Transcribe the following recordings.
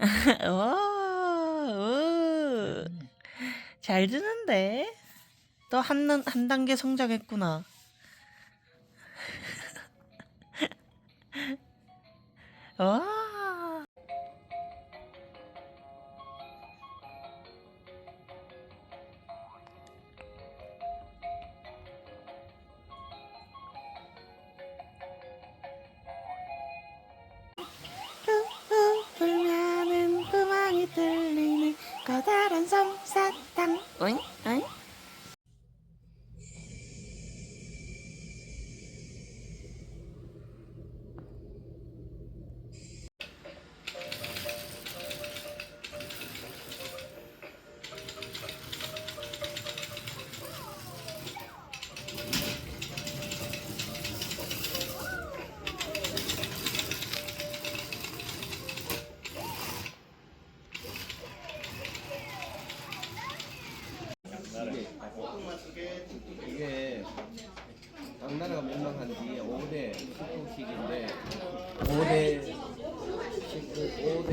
오, 오. 잘 드는데? 또 한 한 단계 성장했구나. 와. 솜사탕 오 이게 당나라가 멸망한 뒤 5대 식국식인데 5대 식국 5대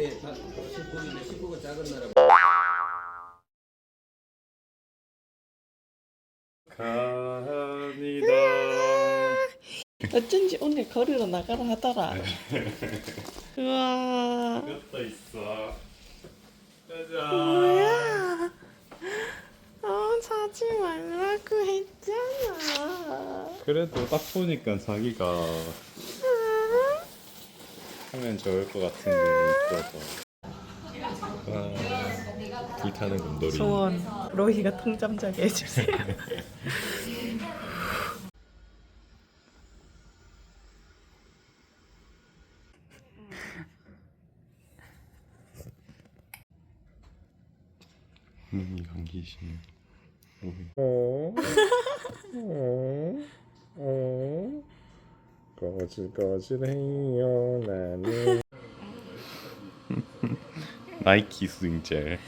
식국인데 식국은 작은 나라 갑니다. 어쩐지 오늘 걸으러 나가라 하더라. 우와. 이것도 있어. 짜잔. 뭐야? 어, 사지 말라고 했잖아. 그래도 딱 보니까 자기가 아, 하면 좋을 것 같은 게 있어서. 와, 불타는 곰돌이. 소원 로희가 통잠 자게 해주세요. 음, 감기심. 어? 어? 어? 거질거질해요 나는 나이키 스윙젤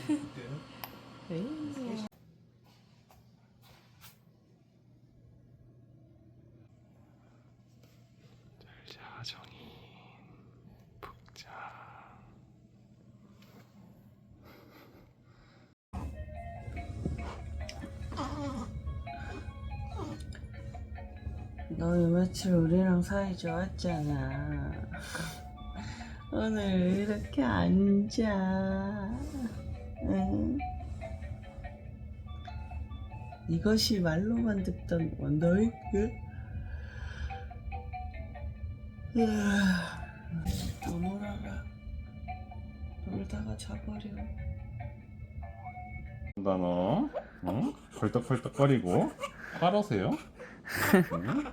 너 며칠 우리랑 사이 좋았잖아. 오늘 이렇게 앉아. 응? 이것이 말로만 듣던 원더위크? 또 놀아라. 놀다가 자버려. 단어 어? 펄떡펄떡거리고 화러세요? 응?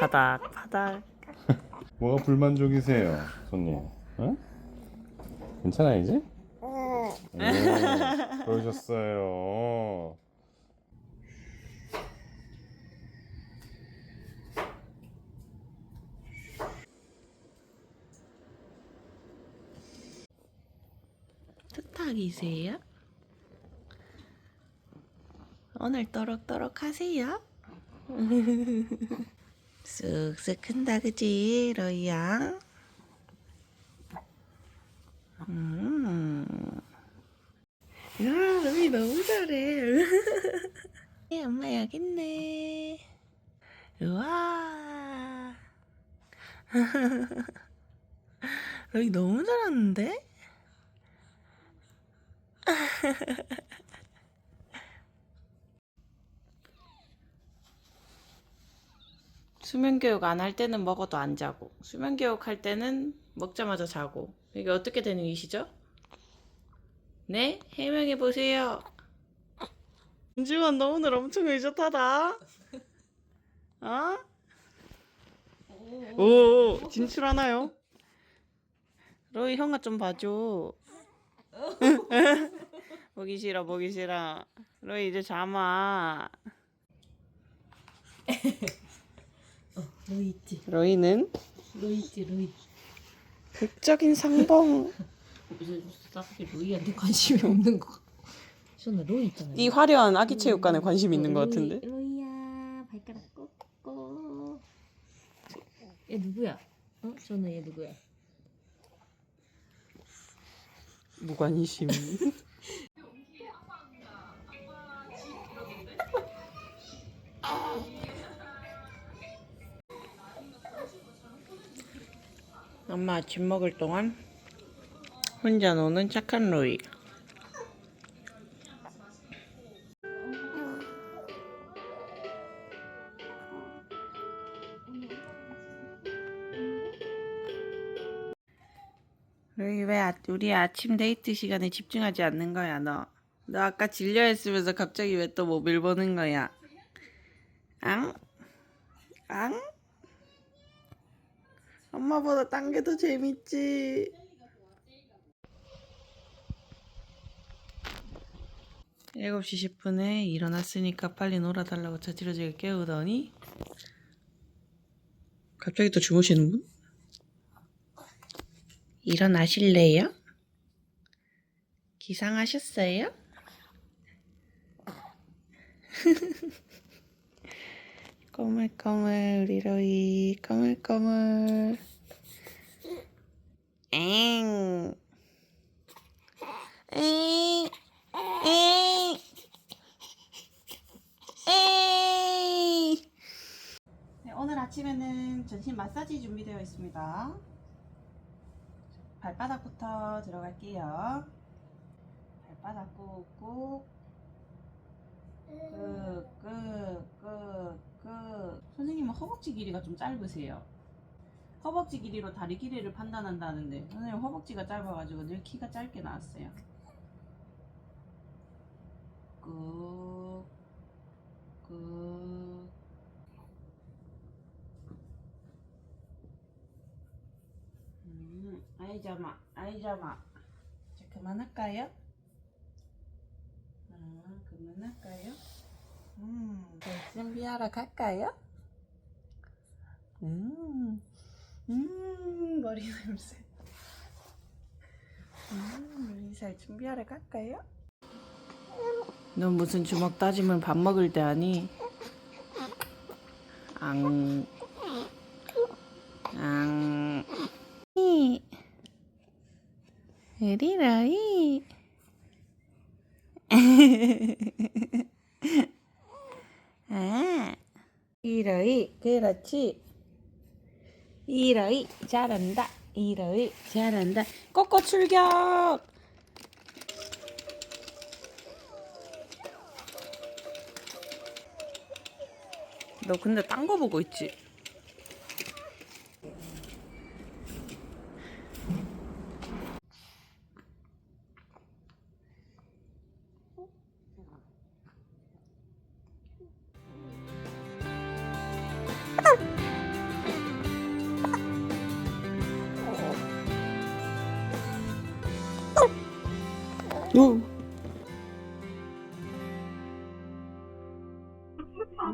바닥, 바닥. 뭐가 불만족이세요, 손님? 어? 괜찮아 이제? 오, 그러셨어요. 투탁이세요? 오늘 또록또록 하세요? 쑥쑥 큰다 그지 로이야? 음. 야 로이 너무 잘해 예, 엄마 여기 있네 우와 로이 너무 잘하는데? 수면 교육 안 할 때는 먹어도 안 자고 수면 교육 할 때는 먹자마자 자고 이게 어떻게 되는 일이시죠? 네? 해명해 보세요. 은지원 너 오늘 엄청 의젓하다. 어? 오 진출하나요? 로이 형아 좀 봐줘. 보기 싫어 보기 싫어. 로이 이제 잠아. 로이지 로이는 로이지 로이 극적인 상봉. 무슨 딱히 로이한테 관심이 없는 거 저는 로이 있잖아요 이 화려한 아기 체육관에 관심 있는 것 같은데. 로이야 발가락 꺾고 얘 누구야? 어? 저는 얘 누구야? 무관심. 엄마 아침 먹을 동안 혼자 노는 착한 로이. 로이 왜 아, 우리 아침 데이트 시간에 집중하지 않는 거야 너? 너 아까 질려 했으면서 갑자기 왜 또 모빌 보는 거야? 앙? 앙? 엄마보다 딴 게 더 재밌지. 일곱 시 10분에 일어났으니까 빨리 놀아달라고 저지러지게 깨우더니 갑자기 또 주무시는 분? 일어나실래요? 기상하셨어요? 꼬물꼬물 우리 로이 꼬물꼬물 엥 엥, 엥, 엥. 네, 오늘 아침에는 전신 마사지 준비되어 있습니다. 발바닥부터 들어갈게요. 발바닥 꾹꾹 끄끄끄 끄 선생님은 허벅지 길이가 좀 짧으세요. 허벅지 길이로 다리 길이를 판단한다는데 선생님 허벅지가 짧아가지고 늘 키가 짧게 나왔어요. 꾹, 꾹. 음, 아이 잠아, 아이 잠아. 자, 그만할까요? 아, 그만할까요? 음, 자, 준비하러 갈까요? 음, 음, 머리 냄새. 음, 머리살 준비하러 갈까요? 넌 무슨 주먹 따지면 밥 먹을 때 아니? 앙, 앙. 이, 으리라이. 아, 이러이, 그렇지. 이러이, 잘한다. 이러이, 잘한다. 꼬꼬 출격! 너 근데 딴 거 보고 있지? Oh,